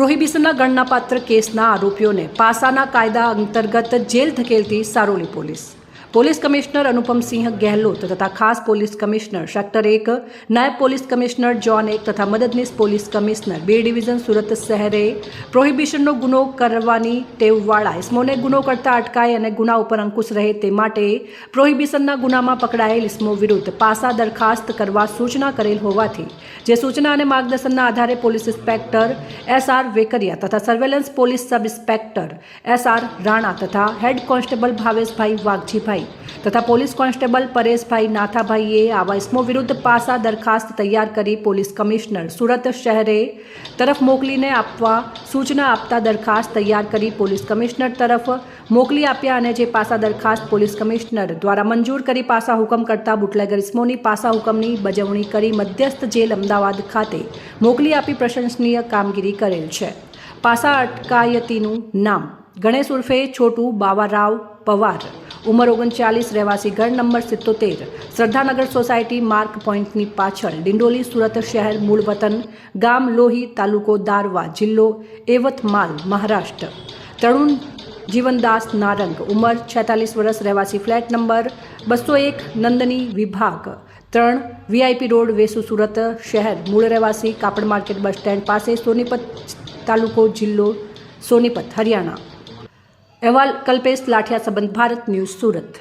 પ્રોહિબિશનના ગણનાપાત્ર કેસના આરોપીઓને પાસાના કાયદા અંતર્ગત જેલ ધકેલતી Saroli police. Police commissioner Anupamsingh Gehlot તથા ખાસ પોલીસ કમિશનર સેક્ટર એક, નાયબ પોલીસ કમિશનર જોન એક તથા મદદનીશ પોલીસ કમિશનર બે ડિવિઝન સુરત શહેરે પ્રોહિબિશનનો ગુનો કરવાની ટેવવાળા ઇસ્મોને ગુનો કરતા અટકાય અને ગુના ઉપર અંકુશ રહે તે માટે પ્રોહિબિશનના ગુનામાં પકડાયેલ ઇસ્મો વિરુદ્ધ પાસા દરખાસ્ત કરવા સૂચના કરેલ હોવાથી, જે સૂચના અને માર્ગદર્શનના આધારે police inspector S R Vekariya તથા surveillance police sub inspector S R Rana તથા હેડ કોન્સ્ટેબલ ભાવેશભાઈ વાઘજીભાઈ તથા પોલીસ કોન્સ્ટેબલ પરેશભાઈ નાથાભાઈએ આવા ઇસમો વિરુદ્ધ પાસા દરખાસ્ત તૈયાર કરી પોલીસ કમિશનર સુરત શહેરે તરફ મોકલીને આપવા સૂચના આપતા દરખાસ્ત તૈયાર કરી પોલીસ કમિશનર તરફ મોકલી આપ્યા અને જે પાસા દરખાસ્ત પોલીસ કમિશનર દ્વારા મંજૂર કરી પાસા હુકમ કરતા બુટલેગર ઇસમોની પાસા હુકમની બજવણી કરી મધ્યસ્થ જેલ અમદાવાદ ખાતે મોકલી આપી પ્રશંસનીય કામગીરી કરેલ છે. પાસા અટકાયતીનું નામ ગણેશ ઉર્ફે છોટુ બાવારાવ પવાર. ઉંમર ઓગણચાલીસ, રહેવાસી ઘર નંબર સિત્તોતેર. શ્રદ્ધાનગર સોસાયટી માર્ક પોઈન્ટની પાછળ ડિંડોલી સુરત શહેર મૂળ વતન ગામ લોહી તાલુકો દારવા જિલ્લો એવતમાલ, મહારાષ્ટ્ર. તરુણ જીવનદાસ નારંગ, ઉંમર છેતાલીસ વર્ષ, રહેવાસી ફ્લેટ નંબર બસો એક, નંદની વિભાગ ત્રણ, વીઆઈપી રોડ, વેસુ સુરત શહેર. મૂળ રહેવાસી કાપડ માર્કેટ બસ સ્ટેન્ડ પાસે સોનીપત તાલુકો જિલ્લો સોનીપત, હરિયાણા. અહેવાલ કલ્પેશ લાઠિયા સંબંધ ભારત ન્યૂઝ સુરત.